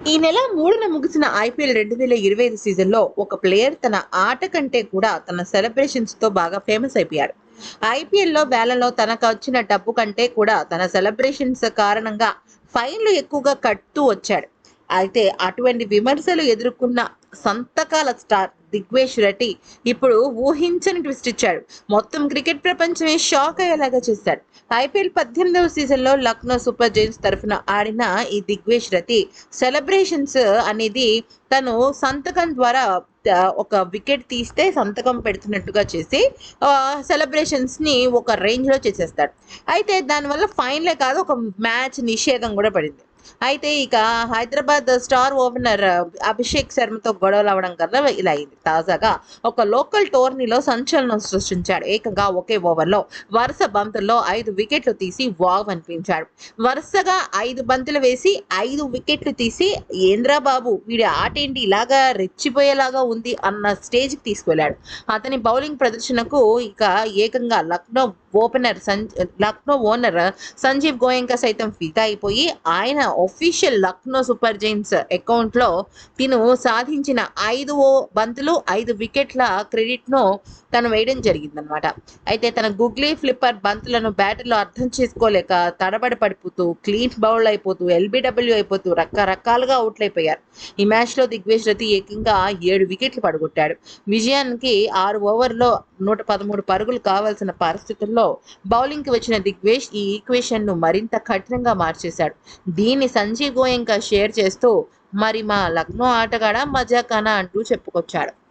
ఈ నెల మూడున ముగిసిన ఐపీఎల్ రెండు వేల ఇరవై ఐదు సీజన్లో ఒక ప్లేయర్ తన ఆట కంటే కూడా తన సెలబ్రేషన్స్తో బాగా ఫేమస్ అయిపోయాడు. ఐపీఎల్లో వేలలో తనకు వచ్చిన డబ్బు కంటే కూడా తన సెలబ్రేషన్స్ కారణంగా ఫైన్లు ఎక్కువగా కట్టుతూ వచ్చాడు. అయితే అటువంటి విమర్శలు ఎదుర్కొన్న సంతకాల స్టార్ దిగ్వేష్ రెడ్డి ఇప్పుడు ఊహించని ట్విస్ట్ ఇచ్చాడు. మొత్తం క్రికెట్ ప్రపంచమే షాక్ అయ్యేలాగా చేశాడు. ఐపీఎల్ పద్దెనిమిదవ సీజన్లో లక్నో సూపర్ జైన్స్ తరఫున ఆడిన ఈ దిగ్వేష్ రతి సెలబ్రేషన్స్ అనేది తను సంతకం ద్వారా ఒక వికెట్ తీస్తే సంతకం పెడుతున్నట్టుగా చేసి సెలబ్రేషన్స్ని ఒక రేంజ్లో చేసేస్తాడు. అయితే దానివల్ల ఫైన్లే కాదు ఒక మ్యాచ్ నిషేధం కూడా పడింది. అయితే ఇక హైదరాబాద్ స్టార్ ఓపెనర్ అభిషేక్ శర్మతో గొడవలు అవడం కదా ఇలా అయింది. తాజాగా ఒక లోకల్ టోర్నీలో సంచలనం సృష్టించాడు. ఏకంగా ఒకే ఓవర్లో వరుస బంతుల్లో ఐదు వికెట్లు తీసి వావ్ అనిపించాడు. వరుసగా ఐదు బంతులు వేసి ఐదు వికెట్లు తీసి ఏంద్రా బాబు వీడి ఆట ఏంటి? ఇలాగా రెచ్చిపోయేలాగా ఉంది అన్న స్టేజ్కి తీసుకువెళ్ళాడు. అతని బౌలింగ్ ప్రదర్శనకు ఇక ఏకంగా లక్నో ఓపెనర్ సం లక్నో ఓనర్ సంజీవ్ గోయంకా సైతం ఫిదా అయిపోయి ఆయన ఒఫీషియల్ లక్నో సూపర్ జైన్స్ అకౌంట్లో తిను సాధించిన ఐదు ఓ- బంతులు ఐదు వికెట్ల క్రెడిట్ను తను వేయడం జరిగిందనమాట అయితే తన గుగ్లీ ఫ్లిప్పర్ బంతులను బ్యాటర్లో అర్థం చేసుకోలేక తడబడి పడిపోతూ క్లీన్ బౌల్ అయిపోతూ ఎల్బిడబ్ల్యూ అయిపోతూ రకరకాలుగా అవుట్లు అయిపోయారు. ఈ మ్యాచ్లో దిగ్వేష్ రతి ఏకంగా ఏడు వికెట్లు పడగొట్టాడు. విజయానికి ఆరు ఓవర్లో నూట పదమూడు పరుగులు కావాల్సిన పరిస్థితుల్లో బౌలింగ్కి వచ్చిన దిగ్వేష్ ఈ ఈక్వేషన్ను మరింత కఠినంగా మార్చేశాడు. దీన్ని సంజీవ్ గోయంకా షేర్ చేస్తూ మరి మా లక్నో ఆటగాడ మజాకానా? అంటూ చెప్పుకొచ్చాడు.